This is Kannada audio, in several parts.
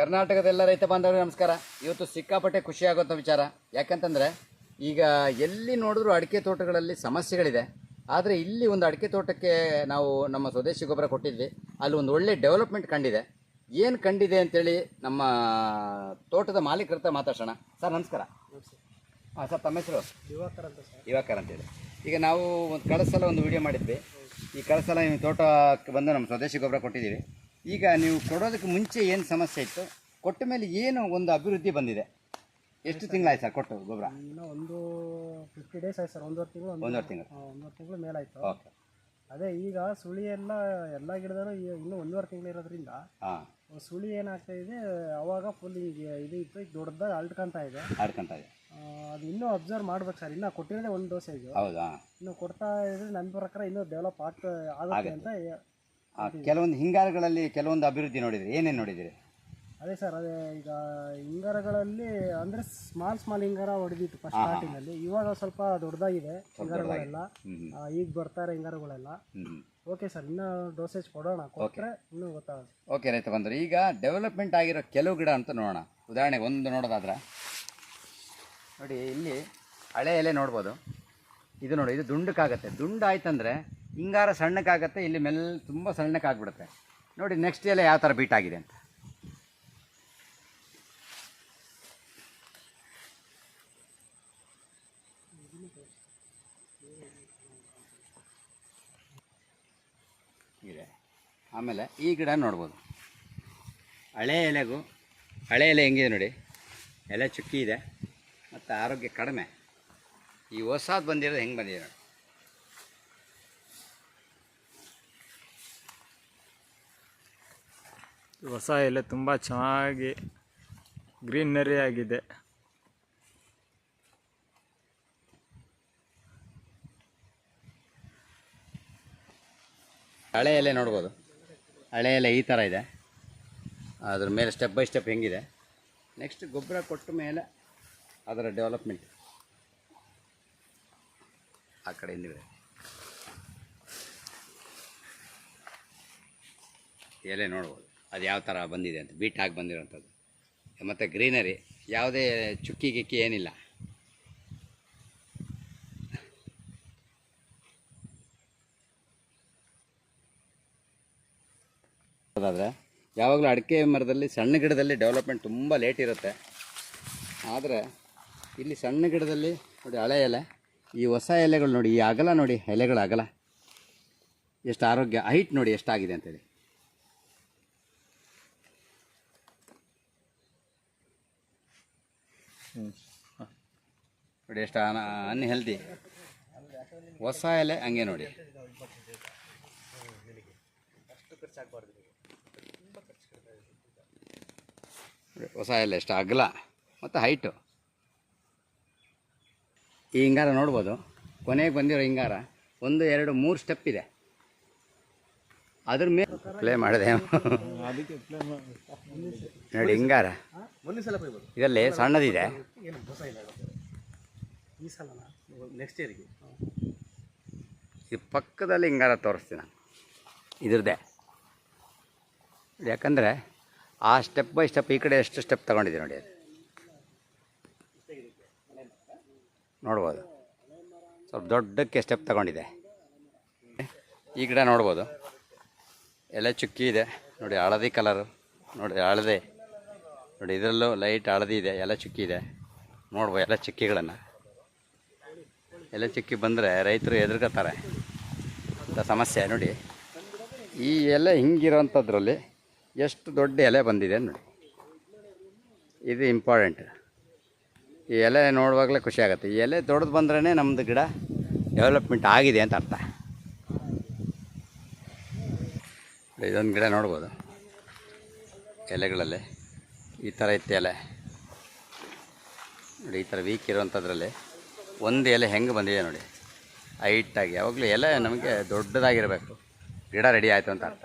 ಕರ್ನಾಟಕದ ರೈತ ಬಾಂಧವರಿಗೆ ನಮಸ್ಕಾರ. ಇವತ್ತು ಸಿಕ್ಕಾಪಟ್ಟೆ ಖುಷಿ ಆಗೋಂಥ ವಿಚಾರ. ಯಾಕಂತಂದರೆ ಈಗ ಎಲ್ಲಿ ನೋಡಿದ್ರು ಅಡಿಕೆ ತೋಟಗಳಲ್ಲಿ ಸಮಸ್ಯೆಗಳಿದೆ. ಆದರೆ ಇಲ್ಲಿ ಒಂದು ಅಡಿಕೆ ತೋಟಕ್ಕೆ ನಾವು ನಮ್ಮ ಸ್ವದೇಶಿ ಗೊಬ್ಬರ ಕೊಟ್ಟಿದ್ವಿ. ಅಲ್ಲಿ ಒಂದು ಒಳ್ಳೆ ಡೆವಲಪ್ಮೆಂಟ್ ಕಂಡಿದೆ. ಏನು ಕಂಡಿದೆ ಅಂತೇಳಿ ನಮ್ಮ ತೋಟದ ಮಾಲೀಕರ ಹತ್ರ ಮಾತಾಡ್ಸೋಣ. ಸರ್ ನಮಸ್ಕಾರ. ಹಾಂ ಸರ್ ತಮ್ಮ ಹೆಸರು? ದಿವಾಕರ್ ಅಂತ ಸರ್. ದಿವಾಕರ್ ಅಂತೇಳಿ. ಈಗ ನಾವು ಒಂದು ಕಳೆದ ಸಲ ಒಂದು ವಿಡಿಯೋ ಮಾಡಿದ್ವಿ. ಈ ಕಳೆದ ನಿಮ್ಮ ತೋಟಕ್ಕೆ ಬಂದು ನಮ್ಮ ಸ್ವದೇಶಿ ಗೊಬ್ಬರ ಕೊಟ್ಟಿದ್ದೀವಿ. ಈಗ ನೀವು ಕೊಡೋದಕ್ಕೆ ಮುಂಚೆ ಏನು ಸಮಸ್ಯೆ ಇತ್ತು? ಕೊಟ್ಟ ಮೇಲೆ ಏನು ಒಂದು ಅಭಿವೃದ್ಧಿ ಬಂದಿದೆ? ಎಷ್ಟು ತಿಂಗಳಾಯ್ತು ಸರ್ ಕೊಟ್ಟು ಗೊಬ್ಬರ? ಇನ್ನು ಒಂದು ಫಿಫ್ಟಿ ಡೇಸ್ ಆಯ್ತು ಸರ್ ಒಂದೂವರೆ ತಿಂಗಳು ಒಂದು ಒಂದೂವರೆ ತಿಂಗಳು. ಒಂದೂವರೆ ತಿಂಗಳು ಮೇಲಾಯ್ತು. ಓಕೆ. ಅದೇ ಈಗ ಸುಳಿ ಎಲ್ಲ ಎಲ್ಲ ಗಿಡದಲ್ಲೂ ಇನ್ನೂ ಒಂದೂವರೆ ತಿಂಗಳು ಇರೋದ್ರಿಂದ ಸುಳಿ ಏನಾಗ್ತಾ ಇದೆ ಅವಾಗ ಫುಲ್ ಈಗ ಇದು ಇತ್ತು ಈಗ ದೊಡ್ಡದಾಗಿ ಅಲ್ಟ್ಕೊಂತ ಇದೆ. ಅಳ್ಕೊಂತ ಇದೆ. ಅದು ಇನ್ನೂ ಅಬ್ಸರ್ವ್ ಮಾಡ್ಬೇಕು ಸರ್ ಇನ್ನೂ ಕೊಟ್ಟಿರೋದೇ ಒಂದು ಡೋಸೇಜು ಹೌದಾ? ಇನ್ನು ಕೊಡ್ತಾ ಇದ್ರೆ ನನ್ನ ಪ್ರಕಾರ ಇನ್ನೂ ಡೆವಲಪ್ ಆಗ್ತಾ ಆಗುತ್ತೆ. ಅಂತ ಆ, ಕೆಲವೊಂದು ಹಿಂಗಾರುಗಳಲ್ಲಿ ಕೆಲವೊಂದು ಅಭಿವೃದ್ಧಿ ನೋಡಿದ್ರಿ. ಏನೇನು ನೋಡಿದಿರಿ? ಅದೇ ಸರ್ ಅದೇ ಈಗ ಹಿಂಗಾರಗಳಲ್ಲಿ ಅಂದ್ರೆ ಸ್ಮಾಲ್ ಸ್ಮಾಲ್ ಹಿಂಗಾರ ಹೊಡೆದಿತ್ತು ಫಸ್ಟ್ ಸ್ಟಾರ್ಟಿಂಗಲ್ಲಿ ಇವಾಗ ಸ್ವಲ್ಪ ದೊಡ್ಡದಾಗಿದೆ ಹಿಂಗಾರಗಳೆಲ್ಲ. ಆ, ಈಗ ಬರ್ತಾರೆ ಹಿಂಗಾರಗಳೆಲ್ಲ. ಓಕೆ ಸರ್ ಇನ್ನೂ ಡೋಸೇಜ್ ಕೊಡೋಣ. ಕೊಟ್ಟರೆ ಇನ್ನೂ ಗೊತ್ತಾಗುತ್ತೆ. ಓಕೆ ರೈತ ಬಂದ್ರೆ ಈಗ ಡೆವಲಪ್ಮೆಂಟ್ ಆಗಿರೋ ಕೆಲವು ಗಿಡ ಅಂತ ನೋಡೋಣ. ಉದಾಹರಣೆಗೆ ಒಂದು ನೋಡೋದಾದ್ರೆ. ನೋಡಿ ಇಲ್ಲಿ ಹಳೆ ಎಲೆ ನೋಡ್ಬೋದು. ಇದು ನೋಡಿ, ಇದು ದುಂಡಕ್ಕಾಗತ್ತೆ. ದುಂಡು ಆಯ್ತಂದ್ರೆ ಹಿಂಗಾರ ಸಣ್ಣಕ್ಕಾಗತ್ತೆ, ಇಲ್ಲಿ ಮೆಲ್ ತುಂಬ ಸಣ್ಣಕ್ಕಾಗ್ಬಿಡುತ್ತೆ. ನೋಡಿ ನೆಕ್ಸ್ಟ್ ಎಲ್ಲ ಯಾವ ಥರ ಬೀಟ್ ಆಗಿದೆ ಅಂತ. ಇದೆ. ಆಮೇಲೆ ಈ ಗಿಡ ನೋಡ್ಬೋದು. ಹಳೆ ಎಲೆಗೂ, ಹಳೆ ಎಲೆ ಹೆಂಗಿದೆ ನೋಡಿ? ಎಲೆ ಚುಕ್ಕಿ ಇದೆ, ಮತ್ತು ಆರೋಗ್ಯ ಕಡಿಮೆ. ಈ ಹೊಸಾದ್ ಬಂದಿರೋದು ಹೆಂಗೆ ಬಂದಿದೆ ಹೊಸ ಎಲೆ ತುಂಬ ಚೆನ್ನಾಗಿ ಗ್ರೀನರಿ ಆಗಿದೆ. ಹಳೆ ಎಲೆ ನೋಡ್ಬೋದು. ಹಳೆ ಎಲೆ ಈ ಥರ ಇದೆ. ಅದ್ರ ಮೇಲೆ ಸ್ಟೆಪ್ ಬೈ ಸ್ಟೆಪ್ ಹೆಂಗಿದೆ. ನೆಕ್ಸ್ಟ್ ಗೊಬ್ಬರ ಕೊಟ್ಟ ಮೇಲೆ ಅದರ ಡೆವಲಪ್ಮೆಂಟ್ ಆ ಕಡೆ ಹಿಂದಿದೆ ಎಲೆ ನೋಡ್ಬೋದು. ಅದು ಯಾವ ಥರ ಬಂದಿದೆ ಅಂತ ಬೀಟ್ ಹಾಕಿ ಬಂದಿರೋಂಥದ್ದು. ಮತ್ತು ಗ್ರೀನರಿ, ಯಾವುದೇ ಚುಕ್ಕಿ ಗಿಕ್ಕಿ ಏನಿಲ್ಲ. ಅದಾದರೆ, ಯಾವಾಗಲೂ ಅಡಿಕೆ ಮರದಲ್ಲಿ ಸಣ್ಣ ಗಿಡದಲ್ಲಿ ಡೆವಲಪ್ಮೆಂಟ್ ತುಂಬ ಲೇಟ್ ಇರುತ್ತೆ. ಆದರೆ, ಇಲ್ಲಿ ಸಣ್ಣ ಗಿಡದಲ್ಲಿ, ನೋಡಿ, ಹಳೆ ಎಲೆ. ಈ ಹೊಸ ಎಲೆಗಳು ನೋಡಿ, ಈ ಅಗಲ ನೋಡಿ, ಎಲೆಗಳ ಅಗಲ. ಎಷ್ಟು ಆರೋಗ್ಯ ಹೈಟ್ ನೋಡಿ ಎಷ್ಟಾಗಿದೆ ಅಂತೇಳಿ ನೋಡಿ, ಎಷ್ಟು ಅನ್ಹೆಲ್ದಿ ಹೊಸ ಎಲೆ ಹಂಗೆ ನೋಡಿ. ಹೊಸ ಎಲೆ, ಎಷ್ಟು ಅಗಲ, ಮತ್ತು ಹೈಟು ಈ ಹಿಂಗಾರ ನೋಡ್ಬೋದು. ಕೊನೆಗೆ ಬಂದಿರೋ ಹಿಂಗಾರ ಒಂದು, ಎರಡು, ಮೂರು ಸ್ಟೆಪ್ ಇದೆ. ಅದ್ರ ಮೇಲೆ ಪ್ಲೇ ಮಾಡಿದೆ ನೋಡಿ ಹಿಂಗಾರ ಇದರಲ್ಲಿ ಸಣ್ಣದಿದೆ. ಈ ಪಕ್ಕದಲ್ಲಿ ಹಿಂಗಾರ ತೋರಿಸ್ತೀನಿ ನಾನು. ಇದ್ರದ್ದೇ. ಯಾಕಂದರೆ ಆ ಸ್ಟೆಪ್ ಬೈ ಸ್ಟೆಪ್ ಈ ಕಡೆ ಎಷ್ಟು ಸ್ಟೆಪ್ ತಗೊಂಡಿದೆ ನೋಡಿ. ನೋಡ್ಬೋದು. ಸ್ವಲ್ಪ ದೊಡ್ಡಕ್ಕೆ ಸ್ಟೆಪ್ ತಗೊಂಡಿದೆ. ಈ ಗಿಡ ನೋಡ್ಬೋದು. ಎಲೆ ಚುಕ್ಕಿ ಇದೆ. ನೋಡಿ, ಹಳದಿ ಕಲರು ನೋಡಿ, ಹಳದಿ. ನೋಡಿ, ಇದರಲ್ಲೂ ಲೈಟ್ ಹಳದಿ ಇದೆ. ಎಲೆ ಚುಕ್ಕಿ ಇದೆ. ನೋಡ್ಬೋದು, ಎಲೆ ಚುಕ್ಕಿಗಳನ್ನು. ಎಲೆ ಚುಕ್ಕಿ ಬಂದರೆ ರೈತರು ಎದುರ್ಕೋತಾರೆ ಅಂತ ಸಮಸ್ಯೆ, ನೋಡಿ. ಈ ಎಲೆ ಹಿಂಗಿರೋಂಥದ್ರಲ್ಲಿ ಎಷ್ಟು ದೊಡ್ಡ ಎಲೆ ಬಂದಿದೆ, ನೋಡಿ. ಇದು ಇಂಪಾರ್ಟೆಂಟ್ ಈ ಎಲೆ ನೋಡುವಾಗಲೇ ಖುಷಿ ಆಗುತ್ತೆ. ಈ ಎಲೆ ದೊಡ್ಡದು ಬಂದ್ರೇ ನಮ್ಮದು ಗಿಡ ಡೆವಲಪ್ಮೆಂಟ್ ಆಗಿದೆ ಅಂತ ಅರ್ಥ. ಇದೊಂದು ಗಿಡ ನೋಡ್ಬೋದು. ಎಲೆಗಳಲ್ಲಿ ಈ ಥರ ಇತ್ತು ಎಲೆ. ನೋಡಿ, ಈ ಥರ ವೀಕ್ ಇರೋವಂಥದ್ರಲ್ಲಿ ಒಂದು ಎಲೆ ಹೆಂಗೆ ಬಂದಿದೆ ನೋಡಿ. ಹೈಟಾಗಿ, ಯಾವಾಗಲೂ ಎಲೆ ನಮಗೆ ದೊಡ್ಡದಾಗಿರಬೇಕು. ಗಿಡ ರೆಡಿ ಆಯಿತು ಅಂತ ಅರ್ಥ.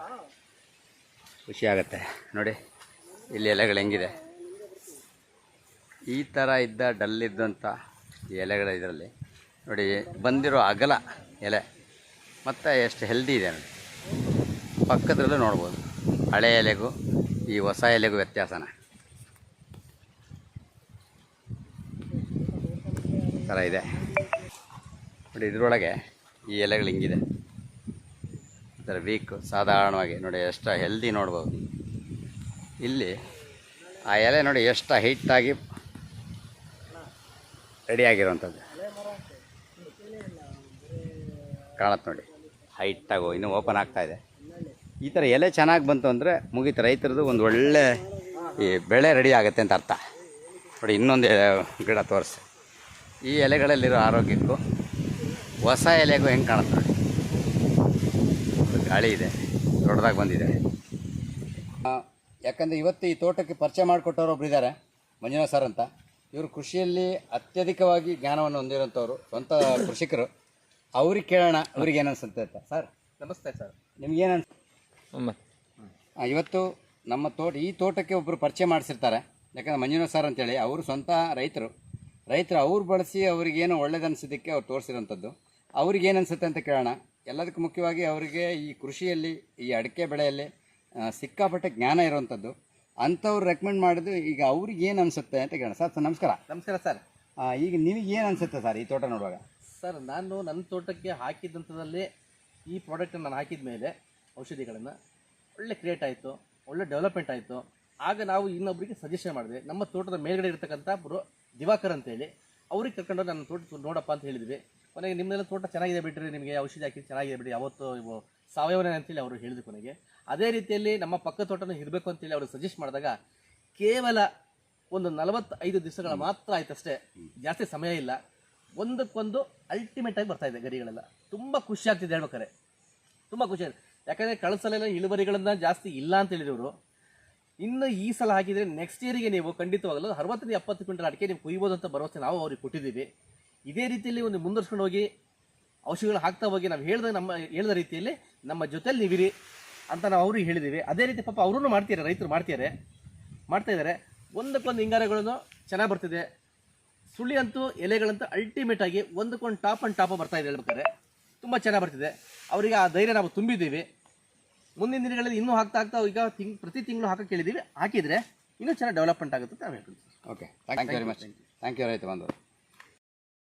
ಖುಷಿ ಆಗುತ್ತೆ. ನೋಡಿ, ಇಲ್ಲಿ ಎಲೆಗಳು ಹೆಂಗಿದೆ. ಈ ಥರ ಇದ್ದ ಡಲ್ಲಿದ್ದಂಥ ಎಲೆಗಳ ಇದರಲ್ಲಿ. ನೋಡಿ, ಬಂದಿರೋ ಅಗಲ ಎಲೆ. ಮತ್ತು ಎಷ್ಟು ಹೆಲ್ದಿ ಇದೆ ನೋಡಿ. ಪಕ್ಕದರಲ್ಲೂ ನೋಡ್ಬೋದು. ಹಳೆ ಎಲೆಗೂ, ಈ ಹೊಸ ಎಲೆಗೂ ವ್ಯತ್ಯಾಸನ. ಥರ ಇದೆ. ನೋಡಿ, ಇದರೊಳಗೆ ಈ ಎಲೆಗಳು ಹಿಂಗಿದೆ. ಥರ ವೀಕು ಸಾಧಾರಣವಾಗಿ ನೋಡಿ ಎಷ್ಟು ಹೆಲ್ದಿ ನೋಡ್ಬೋದು. ಇಲ್ಲಿ ಆ ಎಲೆ ನೋಡಿ ಎಷ್ಟು ಹೈಟ್ ಆಗಿ ರೆಡಿ ಆಗಿರೋವಂಥದ್ದು ಕಾಣತ್ತೆ ನೋಡಿ ಹೈಟಾಗೋ ಇನ್ನೂ ಓಪನ್ ಆಗ್ತಾ ಇದೆ. ಈ ಥರ ಎಲೆ ಚೆನ್ನಾಗಿ ಬಂತು ಅಂದರೆ ಮುಗೀತು. ರೈತರದ್ದು ಒಂದು ಒಳ್ಳೆ ಈ ಬೆಳೆ ರೆಡಿ ಆಗುತ್ತೆ ಅಂತ ಅರ್ಥ. ನೋಡಿ, ಇನ್ನೊಂದು ಗಿಡ ತೋರಿಸಿ. ಈ ಎಲೆಗಳಲ್ಲಿರೋ ಆರೋಗ್ಯಕ್ಕೂ ಹೊಸ ಎಲೆಗೂ ಹೆಂಗೆ ಕಾಣುತ್ತೆ ನೋಡಿ. ಗಾಳಿ ಇದೆ, ದೊಡ್ಡದಾಗಿ ಬಂದಿದೆ. ಯಾಕಂದರೆ ಇವತ್ತು ಈ ತೋಟಕ್ಕೆ ಪರಿಚಯ ಮಾಡಿಕೊಟ್ಟವ್ರು ಒಬ್ರು ಇದ್ದಾರೆ ಮಂಜುನಾಥ್ ಸರ್ ಅಂತ. ಇವರು ಕೃಷಿಯಲ್ಲಿ ಅತ್ಯಧಿಕವಾಗಿ ಜ್ಞಾನವನ್ನು ಹೊಂದಿರುವಂಥವ್ರು ಸ್ವಂತ ಕೃಷಿಕರು. ಅವ್ರಿಗೆ ಕೇಳೋಣ ಅವ್ರಿಗೆ ಏನು ಅನ್ಸುತ್ತೆ ಅಂತ. ಸರ್ ನಮಸ್ತೆ ಸರ್. ನಿಮ್ಗೇನು ಅನ್ಸ್ ಆ, ಇವತ್ತು ನಮ್ಮ ತೋಟ ಈ ತೋಟಕ್ಕೆ ಒಬ್ಬರು ಪರಿಚಯ ಮಾಡಿಸಿರ್ತಾರೆ. ಯಾಕಂದ್ರೆ ಮಂಜುನಾಥ್ ಸರ್ ಅಂತೇಳಿ ಅವರು ಸ್ವಂತ ರೈತರು. ರೈತರು ಅವ್ರು ಬಳಸಿ ಅವ್ರಿಗೇನು ಒಳ್ಳೇದು ಅವ್ರು ತೋರಿಸಿರೋಂಥದ್ದು. ಅವ್ರಿಗೆ ಏನು ಅನಿಸುತ್ತೆ ಅಂತ ಕೇಳೋಣ. ಎಲ್ಲದಕ್ಕೂ ಮುಖ್ಯವಾಗಿ ಅವರಿಗೆ ಈ ಕೃಷಿಯಲ್ಲಿ ಈ ಅಡಿಕೆ ಬೆಳೆಯಲ್ಲಿ ಸಿಕ್ಕಾಪಟ್ಟೆ ಜ್ಞಾನ ಇರುವಂಥದ್ದು. ಅಂಥವ್ರು ರೆಕಮೆಂಡ್ ಮಾಡಿದ್ರು ಈಗ ಅವ್ರಿಗೆ ಏನು ಅನಿಸುತ್ತೆ ಅಂತ ಕೇಳೋಣ. ಸರ್ ಸರ್ ನಮಸ್ಕಾರ. ನಮಸ್ಕಾರ ಸರ್. ಆ, ಈಗ ನಿಮಗೆ ಏನು ಅನಿಸುತ್ತೆ ಸರ್ ಈ ತೋಟ ನೋಡುವಾಗ? ಸರ್ ನಾನು ನನ್ನ ತೋಟಕ್ಕೆ ಹಾಕಿದಂಥದ್ದಲ್ಲಿ ಈ ಪ್ರಾಡಕ್ಟನ್ನು ನಾನು ಹಾಕಿದ ಮೇಲೆ ಔಷಧಿಗಳನ್ನು ಒಳ್ಳೆ ಕ್ರಿಯೇಟ್ ಆಯಿತು ಒಳ್ಳೆ ಡೆವಲಪ್ಮೆಂಟ್ ಆಯಿತು. ಆಗ ನಾವು ಇನ್ನೊಬ್ಬರಿಗೆ ಸಜೆಷನ್ ಮಾಡಿದ್ವಿ. ನಮ್ಮ ತೋಟದ ಮೇಲ್ಗಡೆ ಇರ್ತಕ್ಕಂಥ ಬ್ರೋ ದಿವಾಕರ್ ಅಂತೇಳಿ ಅವ್ರಿಗೆ ಕರ್ಕೊಂಡು ನನ್ನ ತೋಟ ನೋಡಪ್ಪ ಅಂತ ಹೇಳಿದ್ವಿ. ಕೊನೆಗೆ ನಿಮ್ಮದೆಲ್ಲ ತೋಟ ಚೆನ್ನಾಗಿದೆ ಬಿಟ್ಟರೆ ನಿಮಗೆ ಔಷಧಿ ಹಾಕಿ ಚೆನ್ನಾಗಿದೆ ಬಿಡಿ ಯಾವತ್ತೂ ಇವು ಸಾವಯವನೇ ಅಂತೇಳಿ ಅವರು ಹೇಳಿದ್ರು ಕೊನೆಗೆ. ಅದೇ ರೀತಿಯಲ್ಲಿ ನಮ್ಮ ಪಕ್ಕ ತೋಟನ ಇರಬೇಕು ಅಂತೇಳಿ ಅವರು ಸಜೆಸ್ಟ್ ಮಾಡಿದಾಗ ಕೇವಲ ಒಂದು ನಲವತ್ತೈದು ದಿವಸಗಳ ಮಾತ್ರ ಆಯ್ತಷ್ಟೇ. ಜಾಸ್ತಿ ಸಮಯ ಇಲ್ಲ. ಒಂದಕ್ಕೊಂದು ಅಲ್ಟಿಮೇಟ್ ಆಗಿ ಬರ್ತಾ ಇದೆ ಗರಿಗಳೆಲ್ಲ. ತುಂಬ ಖುಷಿ ಆಗ್ತಿದೆ ಹೇಳ್ಬೇಕಾರೆ ತುಂಬ ಖುಷಿ ಆಗಿದೆ ಯಾಕಂದರೆ ಕಳೆದ ಸಲ ಎಲ್ಲ ಇಳುವರಿಗಳನ್ನ ಜಾಸ್ತಿ ಇಲ್ಲ ಅಂತ ಹೇಳಿದವರು. ಇನ್ನು ಈ ಸಲ ಹಾಕಿದರೆ ನೆಕ್ಸ್ಟ್ ಇಯರಿಗೆ ನೀವು ಖಂಡಿತವಾಗಲು ಅರವತ್ತರಿಂದ ಎಪ್ಪತ್ತು ಕ್ವಿಂಟಲ್ ಅಡಿಕೆ ನೀವು ಕುಯ್ಬೋದು ಅಂತ ಭರವಸೆ ನಾವು ಅವ್ರಿಗೆ ಕೊಟ್ಟಿದ್ದೀವಿ. ಇದೇ ರೀತಿಯಲ್ಲಿ ಒಂದು ಮುಂದುವರ್ಸ್ಕೊಂಡು ಹೋಗಿ ಔಷಧಿಗಳು ಹಾಕ್ತಾ ಹೋಗಿ ನಾವು ಹೇಳಿದ ನಮ್ಮ ಹೇಳಿದ ರೀತಿಯಲ್ಲಿ ನಮ್ಮ ಜೊತೆಲಿ ನೀವಿರಿ ಅಂತ ನಾವು ಅವ್ರಿಗೆ ಹೇಳಿದ್ದೀವಿ ಅದೇ ರೀತಿ ಪಾಪ ಅವರು ಮಾಡ್ತಿದ್ದಾರೆ ರೈತರು ಮಾಡ್ತಿದ್ದಾರೆ ಮಾಡ್ತಾ ಇದ್ದಾರೆ ಒಂದಕ್ಕೊಂದು ಹಿಂಗಾರಗಳನ್ನು ಚೆನ್ನಾಗಿ ಬರ್ತಿದೆ. ಸುಳಿ ಅಂತೂ ಎಲೆಗಳಂತೂ ಅಲ್ಟಿಮೇಟ್ ಆಗಿ ಒಂದಕ್ಕೊಂದು ಟಾಪ್ ಆ್ಯಂಡ್ ಟಾಪ್ ಬರ್ತಾ ಇದೆ ಹೇಳ್ಬೇಕಾದ್ರೆ. ತುಂಬ ಚೆನ್ನಾಗಿ ಬರ್ತಿದೆ. ಅವರಿಗೆ ಆ ಧೈರ್ಯ ನಾವು ತುಂಬಿದ್ದೀವಿ. ಮುಂದಿನ ದಿನಗಳಲ್ಲಿ ಇನ್ನೂ ಹಾಕ್ತಾ ಹಾಕ್ತಾ ಈಗ ತಿಂಗ್ ಪ್ರತಿ ತಿಂಗಳು ಹಾಕಕ್ಕೆ ಕೇಳಿದ್ದೀವಿ ಹಾಕಿದರೆ ಇನ್ನೂ ಚೆನ್ನಾಗಿ ಡೆವಲಪ್ಮೆಂಟ್ ಆಗುತ್ತೆ ಅಂತ ನಾವು ಹೇಳ್ತೀವಿ okay thank you very much thank you ರೈತ ಬಂದವರು